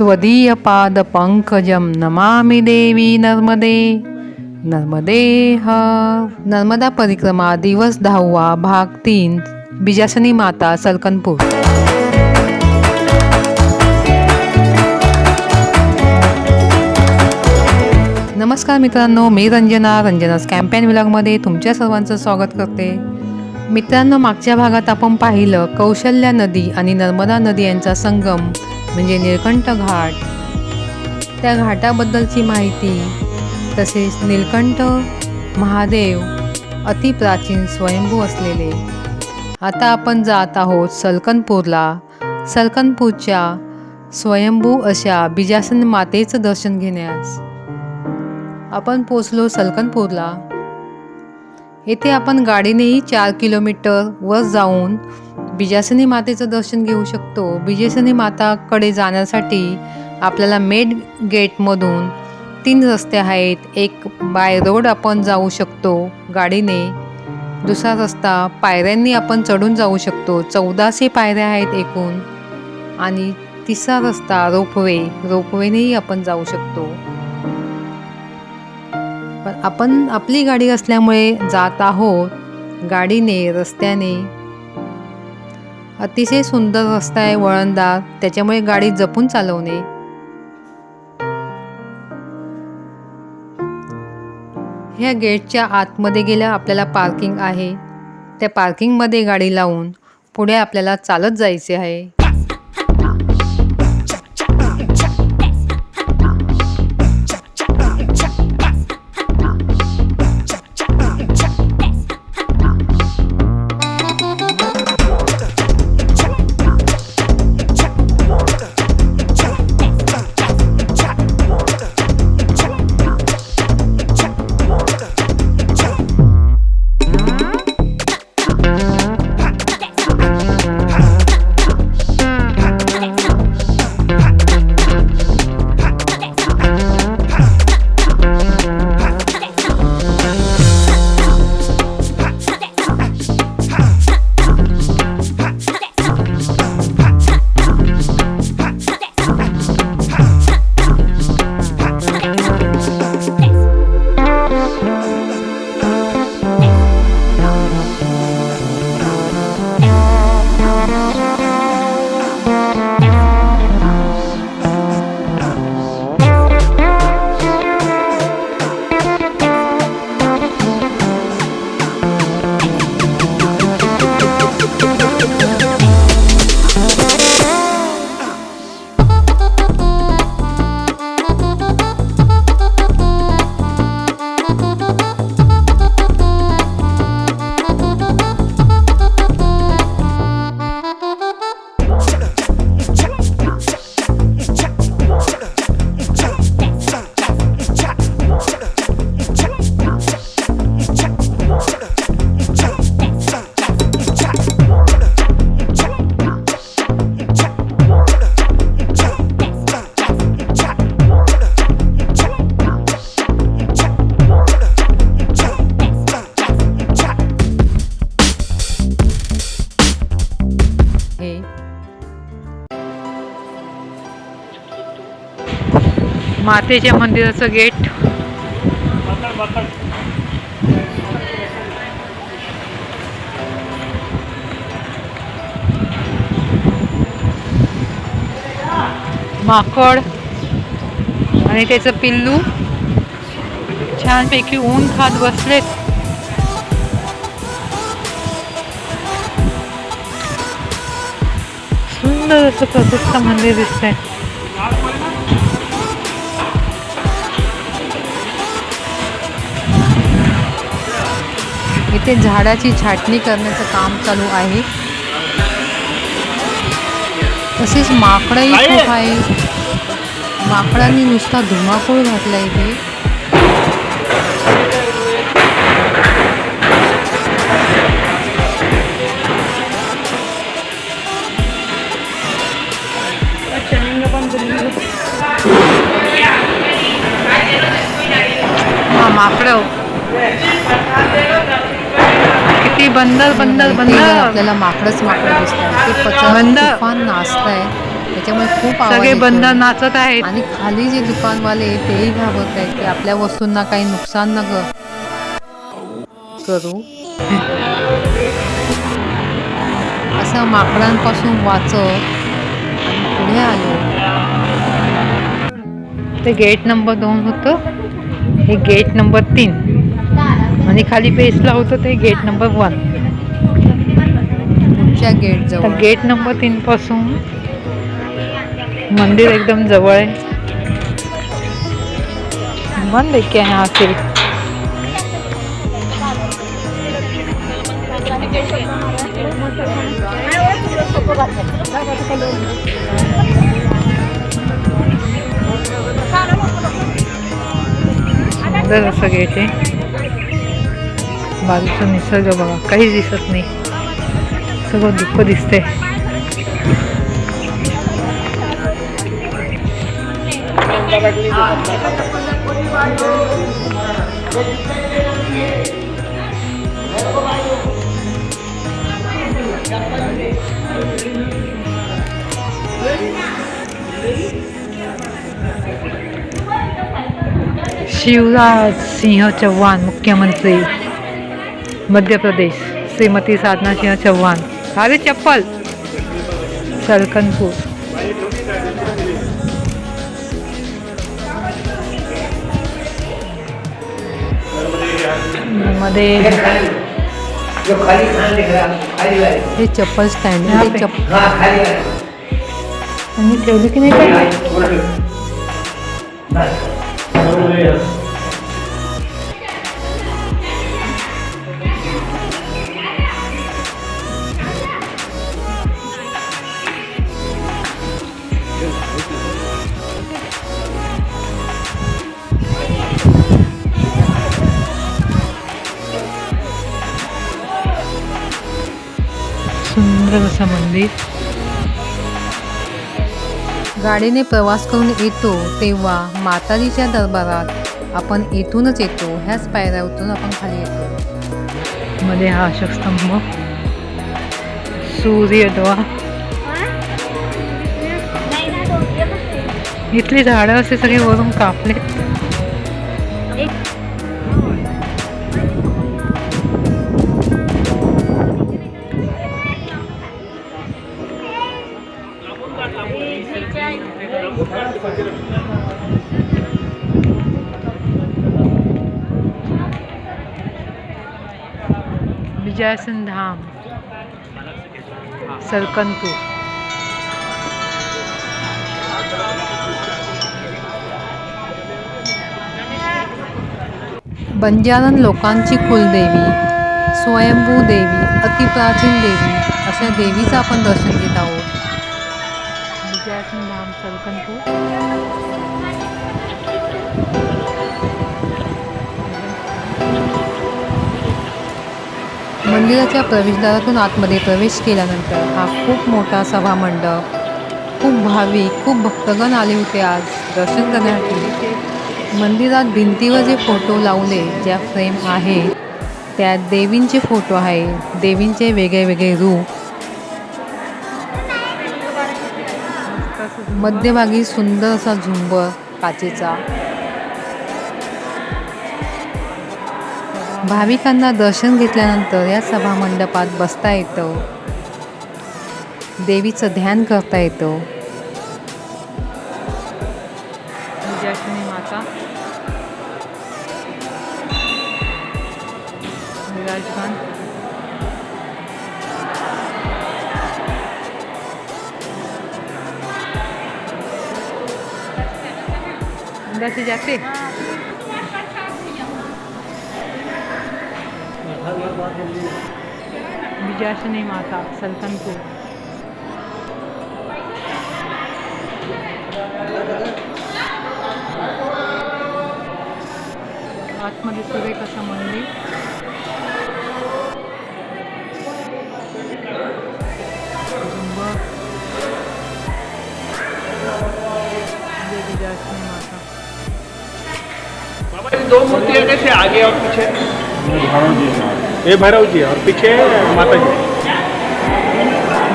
त्वदीयपादपङ्कजं नमामि देवी नर्मदे। नर्मदे नर्मदा परिक्रमा दिवस दहावा भाग तीन बिजासनी माता सलकनपूर। नमस्कार मित्रांनो मी रंजना रंजनास कॅम्पेन विलागमध्ये तुमच्या सर्वांचं स्वागत करते. मित्रांनो मागच्या भागात आपण पाहिलं कौशल्या नदी आणि नर्मदा नदी यांचा संगम. म्हणजे निळकंठ घाट. त्या घाटाबद्दलची माहिती तसेच निळकंठ महादेव अतिप्राचीन स्वयंभू असलेले. आता आपण जात आहोत सलकनपूरला. सलकनपूरच्या स्वयंभू अशा बिजासन मातेचं दर्शन घेण्यास. आपण पोचलो सलकनपूरला. येथे आपण गाडीनेही चार किलोमीटर वर जाऊन बिजासनी मातेचं दर्शन घेऊ शकतो. बिजासनी माताकडे जाण्यासाठी आपल्याला मेड गेटमधून तीन रस्ते आहेत. एक बाय रोड आपण जाऊ शकतो गाडीने. दुसरा रस्ता पायऱ्यांनी आपण चढून जाऊ शकतो. चौदाशे पायऱ्या आहेत एकूण. आणि तिसरा रस्ता रोपवे. रोपवेनेही आपण जाऊ शकतो. पण आपण आपली गाडी असल्यामुळे जात आहोत. गाडीने रस्त्याने. अतिशय सुंदर रस्ता आहे वळणदार. त्याच्यामुळे गाडी जपून चालवणे. ह्या गेटच्या आतमध्ये गेल्या आपल्याला पार्किंग आहे. त्या पार्किंगमध्ये गाडी लावून पुढे आपल्याला चालत जायचे आहे. मातेच्या मंदिराचं गेट. माकड आणि त्याचं पिल्लू. छानपैकी ऊन खात बसलेत. सुंदर असं प्रतिष्ठा मंदिर दिसतंय. इथे झाडाची छाटणी करण्याचं काम चालू आहे. तसेच माकडंही खूप आहे. माकडांनी नुसता धुमाकूळ घातला इथे. हा माकडं. बंदर बंदर इथे बंदर आपल्याला माकडच माकड दिसतात. ते बंद. तुफान नाचत आहे त्याच्यामुळे खूप सगळे. बंद नाचत आहेत. आणि खाली जे दुकानवाले तेही घाबरत आहेत. की आपल्या वस्तूंना काही नुकसान न करू. असं माकडांपासून वाचत आणि पुढे आलो. ते गेट नंबर दोन होतं. हे गेट नंबर तीन. आणि खाली बेसला होतं ते गेट नंबर वन पुढच्या गेट जवळ. गेट नंबर तीन पासून मंदिर एकदम जवळ आहे. बंद आहे क्या यहाँ से सुंदर असं गेट आहे. बाजूचा निसर्ग बघा काहीच दिसत नाही. सगळं दुःख दिसते शिवराज सिंह चव्हाण मुख्यमंत्री. मध्य प्रदेश श्रीमती साधना सिंह चौहान अरे चप्पल सलकनपूरमध्ये जो खाली खान दिख रहा है खाली वाले। हे चप्पल स्टँड यहाँ हे पे. चप्पल। हाँ खाली वाले। आणि ठेवली की नाही सुंदर असं मंदिर. गाडीने प्रवास करून येतो तेव्हा माताजीच्या दरबारात आपण येथूनच येतो ह्याच पायऱ्या उतरून आपण खाली येतो. मध्ये हा अशोक स्तंभ सूर्यद्वा इथली झाडं असे सगळे वरून कापले विजयसन धाम सरकनपूर. बंजारन लोकांची कुलदेवी स्वयंभू देवी अतिप्राचीन देवी अशा देवीचं आपण दर्शन मंदिराच्या प्रवेशद्वारातून आतमध्ये प्रवेश केल्यानंतर हा खूप मोठा सभामंडप खूप भाविक खूप भक्तगण आले होते आज दर्शन करण्यासाठी. मंदिरात भिंतीवर जे फोटो लावले ज्या फ्रेम आहेत त्यात देवींचे फोटो आहे देवींचे वेगळे वेगळे रूप मध्यभागी सुंदर असा झुंबर काचेचा. भाविकांना दर्शन घेतल्यानंतर या सभामंडपात बसता येतं. देवीचं ध्यान करता येतं. अंदर से। जाते विजयाशिनी माता सल्तनपूर। आतमध्ये सुरेख असं मंदिर झुंबर दो मूर्तियाँ कैसे आगे और पीछे? जी ये भैरव जी और पीछे माता जी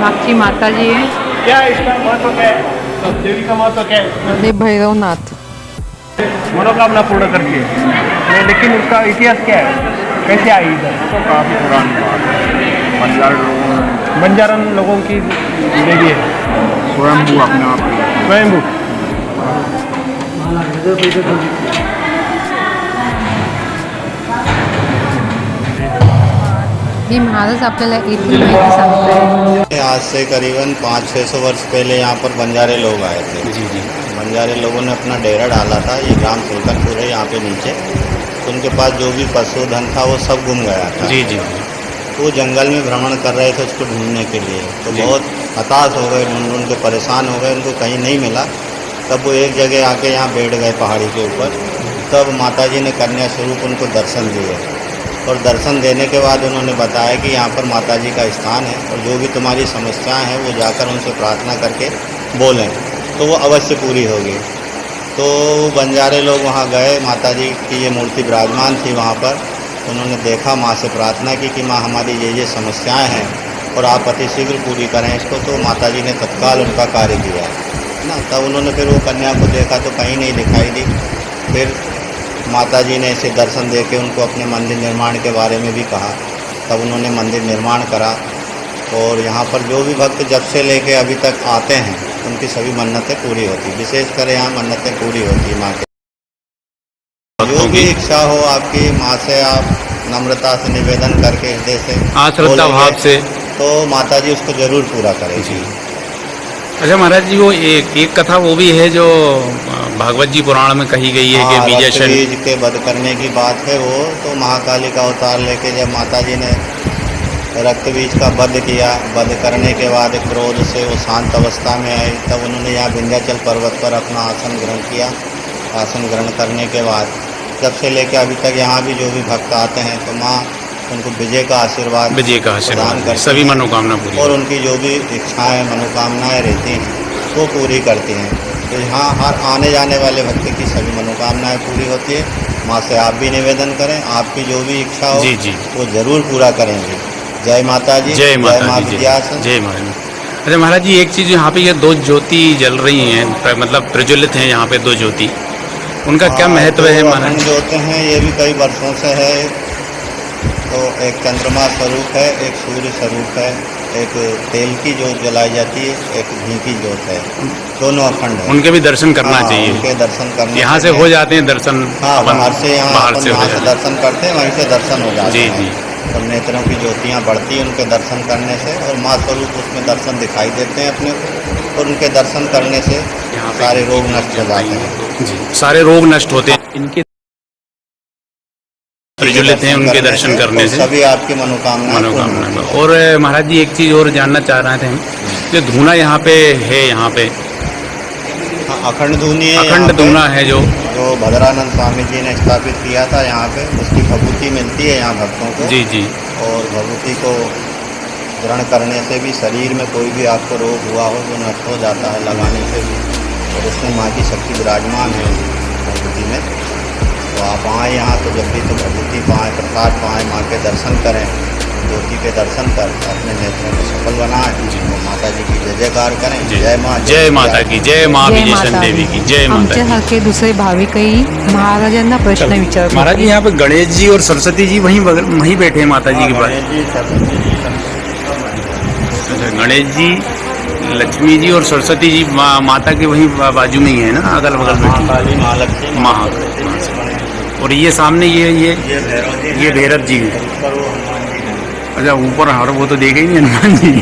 मागची माताजी आहे क्या इसका महत्व क्या है? देवी का महत्व क्या है? हे भैरवनाथ। मनोकामना पूर्ण करती है लेकिन उसका इतिहास क्या है? कैसे आई इधर? काफ़ी पुरानी बात है। बंजारा लोगों बंजारन लोगों की देवी है। स्वयंभू अपने आप स्वयंभू। ही महाराज आपल्याला येथील माहिती आज से करीबन पाँच छः सौ वर्ष पहले यहाँ पर बंजारे लोग आए थे। जी जी। बंजारे लोगों ने अपना डेरा डाला था ये ग्राम सुल्तानपुर है यहाँ पे नीचे। तो उनके पास जो भी पशुधन था वो सब घूम गया था। जी जी। वो जंगल में भ्रमण कर रहे थे उसको ढूँढने के लिए। तो बहुत हताश हो गए ढूंढ ढूंढ के परेशान हो गए उनको कहीं नहीं मिला। तब वो एक जगह आके यहाँ बैठ गए पहाड़ी के ऊपर। तब माता जी ने कन्या स्वरूप उनको दर्शन दिए। और दर्शन देने के बाद उन्होंने बताया कि यहाँ पर माता जी का स्थान है और जो भी तुम्हारी समस्याएँ हैं, वो जाकर उनसे प्रार्थना करके बोलें। तो वो अवश्य पूरी होगी। तो बंजारे लोग वहाँ गए माता जी की ये मूर्ति विराजमान थी वहाँ पर। उन्होंने देखा, माँ से प्रार्थना की कि माँ, हमारी ये ये समस्याएँ हैं और आप अतिशीघ्र पूरी करें इसको। तो माता जी ने तत्काल उनका कार्य किया। है ना? तब उन्होंने फिर वो कन्या को देखा तो कहीं नहीं दिखाई दी। फिर माता जी ने इसे दर्शन दे के उनको अपने मंदिर निर्माण के बारे में भी कहा। तब उन्होंने मंदिर निर्माण करा और यहाँ पर जो भी भक्त जब से लेके अभी तक आते हैं उनकी सभी मन्नतें पूरी होती विशेषकर यहाँ मन्नतें पूरी होती है माँ के। जो भी इच्छा हो आपकी माँ से आप नम्रता से निवेदन करके हृदय से श्रद्धा भाव से। तो माता जी उसको ज़रूर पूरा करेगी। अच्छा महाराज जी वो एक एक कथा वो भी है जो भागवत जी पुराण में कही गई है हाँ, कि विजय रक्त के वध करने की बात है वो तो महाकाली का अवतार लेके जब माता जी ने रक्त बीज का वध किया वध करने के बाद क्रोध से वो शांत अवस्था में आई तब उन्होंने यहाँ विंध्याचल पर्वत पर अपना आसन ग्रहण किया। आसन ग्रहण करने के बाद जब से लेके अभी तक यहाँ भी जो भी भक्त आते हैं तो माँ उनको विजय का आशीर्वाद विजय का आशीर्वाद सभी मनोकामना पूरी और उनकी जो भी इच्छाएँ मनोकामनाएँ रहती हैं वो पूरी करती हैं। तो यहाँ हर आने जाने वाले भक्त की सभी मनोकामनाएँ पूरी होती है। माँ से आप भी निवेदन करें आपकी जो भी इच्छा हो जी, जी। वो ज़रूर पूरा करेंगे। जय माता जी जय माता दी जय। महाराज अच्छा महाराज जी एक चीज़ यहाँ पे ये दो ज्योति जल रही हैं मतलब प्रज्वलित हैं यहाँ पे दो ज्योति। उनका क्या हाँ, महत्व है जो महाराज ज्योति हैं ये भी कई वर्षों से है। तो एक चंद्रमा स्वरूप है एक सूर्य स्वरूप है एक तेल की जोत जलाई जाती है एक घी की जोत है। दोनों अखंड है। उनके भी दर्शन करना हाँ, चाहिए। उनके दर्शन करने यहाँ से हो जाते हैं दर्शन हाँ बाहर से यहाँ बाहर से से दर्शन करते हैं वहीं से दर्शन हो जाते जी, हैं। जी। और नेत्रों की ज्योतियाँ बढ़ती हैं उनके दर्शन करने से और माँ स्वरूप उसमें दर्शन दिखाई देते हैं अपने को और उनके दर्शन करने से सारे रोग नष्ट हो जाते हैं। जी सारे रोग नष्ट होते हैं। इनके प्रज्वलित हैं उनके दर्शन करने से। सभी आपकी मनोकामना होती में हैं। और महाराज जी एक चीज़ और जानना चाह रहे थे हम कि धूना यहाँ पे है यहाँ पे। हाँ, अखंड धुनी है अखंड धूना है जो। जो भद्रानंद स्वामी जी ने स्थापित किया था यहाँ पे उसकी भभूति मिलती है यहाँ भक्तों को। जी जी। और भभूति को ग्रहण करने से भी शरीर में कोई भी आपको रोग हुआ हो तो नष्ट हो जाता है लगाने से भी। और उसमें माँ की शक्ति विराजमान है भभूति में। तो आप आएँ यहाँ तो जब भी तो भभूति पाएँ प्रसाद पाएँ माँ के दर्शन करें ज्योति के दर्शन कर अपने नेत्रों को सफल बनाएँ और माता जी की जय जयकार करें। जय माँ जय माता की जय माँ जय विजयसन देवी की जय माता की। आमच्यासारखे दुसरे भाविकही महाराजांना प्रश्न विचार महाराज जी यहाँ पे गणेश जी और सरस्वती जी वहीं बगल वहीं बैठे हैं माता जी के पास। गणेश जी सरस्वती जी। अच्छा गणेश जी लक्ष्मी जी और सरस्वती जी मा, माता के वहीं बाजू में ही है ना अगल बगल माँ बैठी काली महालक्ष्मी महा-। और ये सामने ये ये ये भैरव जी ये हैं, भैरव जी हैं। ऊपर वो हनुमान जी हैं। अच्छा ऊपर हर वो तो देखे ही नहीं हनुमान जी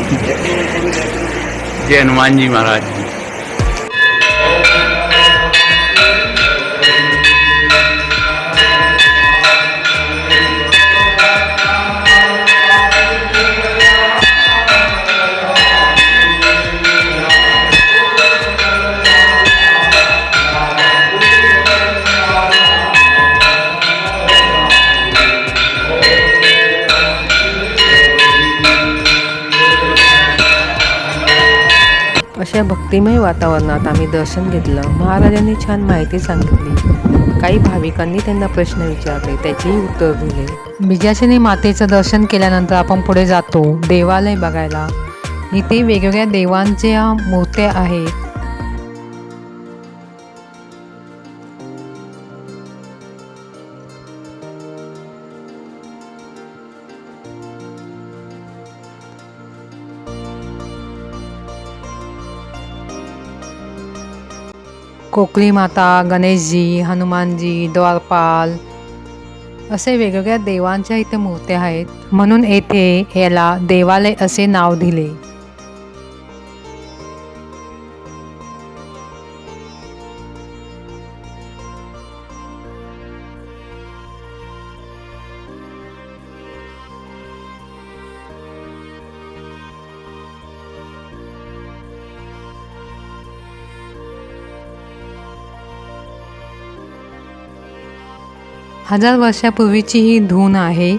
जय हनुमान जी महाराज अशा भक्तिमय वातावरणात आम्ही दर्शन घेतलं. महाराजांनी छान माहिती सांगितली. काही भाविकांनी त्यांना प्रश्न विचारले त्याचीही उत्तर दिले. बिजाशिनी मातेचं दर्शन केल्यानंतर आपण पुढे जातो. देवालय बघायला. इथे वेगवेगळ्या देवांच्या मूर्त्या आहेत. कोकली माता गणेशजी हनुमानजी द्वारपाल असे वेगवेगळ्या देवांच्या इथे मूर्त्या आहेत. म्हणून येथे याला देवालय असे नाव दिले. हजार वर्षापूर्वीची ही धून आहे.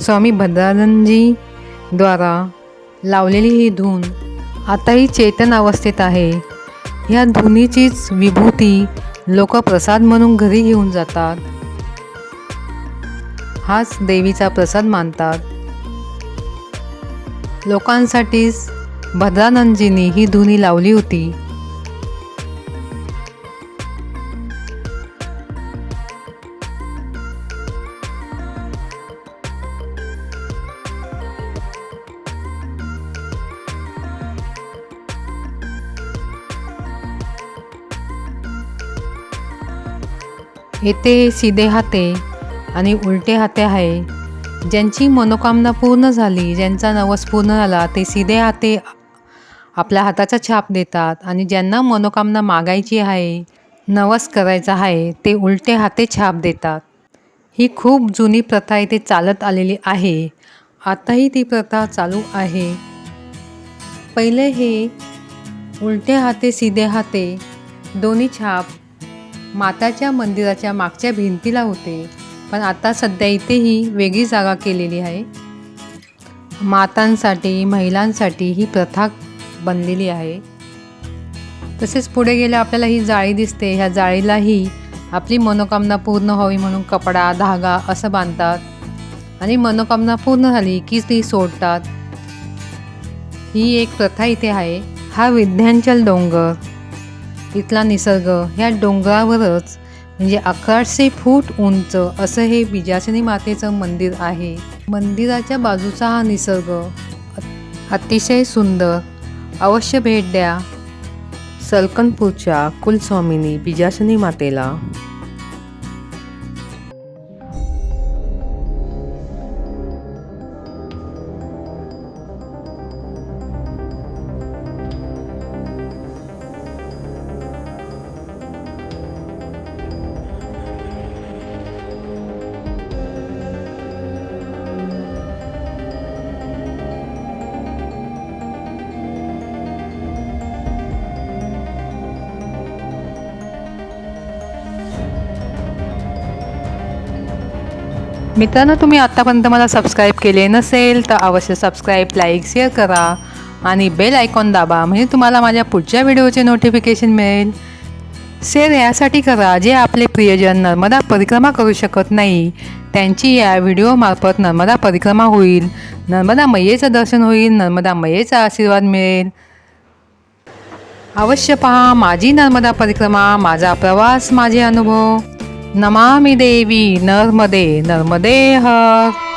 स्वामी भद्रानंदजी द्वारा लावलेली ही धून आताही चेतन अवस्थेत आहे. ह्या धुनीचीच विभूती लोक प्रसाद म्हणून घरी घेऊन जातात. हाच देवीचा प्रसाद मानतात. लोकांसाठीच भद्रानंदजींनी ही धुनी लावली होती. येथे सीधे हाते आणि उलटे हाते आहे. ज्यांची मनोकामना पूर्ण झाली ज्यांचा नवस पूर्ण झाला ते सीधे हाते आपल्या हाताचा छाप देतात आणि ज्यांना मनोकामना मागायची आहे नवस करायचा आहे ते उलटे हाते छाप देतात. ही खूप जुनी प्रथा इथे चालत आलेली आहे. आताही ती प्रथा चालू आहे. पहिले हे उलटे हाते सीधे हाते दोन्ही छाप माताच्या मंदिराच्या मागच्या भिंतीला होते. पण आता सध्या इथेही वेगळी जागा केलेली आहे. मातांसाठी महिलांसाठी ही प्रथा बनलेली आहे. तसेच पुढे गेल्या आपल्याला ही जाळी दिसते. ह्या जाळीलाही आपली मनोकामना पूर्ण व्हावी म्हणून कपडा धागा असं बांधतात. आणि मनोकामना पूर्ण झाली की ती सोडतात. ही एक प्रथा इथे आहे. हा विध्यांचल डोंगर. इथला निसर्ग ह्या डोंगरावरच म्हणजे अकराशे फूट उंच असं हे बिजासिनी मातेचं मंदिर आहे. मंदिराच्या बाजूचा हा निसर्ग अतिशय सुंदर. अवश्य भेट द्या. सलकनपूरच्या कुलस्वामिनी बिजासिनी मातेला मित्रांनो तुम्ही आत्तापर्यंत मला सबस्क्राईब केले नसेल तर अवश्य सबस्क्राईब लाईक शेअर करा आणि बेल आयकॉन दाबा म्हणजे तुम्हाला माझ्या पुढच्या व्हिडिओचे नोटिफिकेशन मिळेल. शेअर यासाठी करा जे आपले प्रियजन नर्मदा परिक्रमा करू शकत नाही त्यांची या व्हिडिओमार्फत नर्मदा परिक्रमा होईल. नर्मदा मैयेचं दर्शन होईल नर्मदा मैयेचा आशीर्वाद मिळेल. अवश्य पहा माझी नर्मदा परिक्रमा माझा प्रवास माझे अनुभव. नमामि देवी नर्मदे नर्मदे हर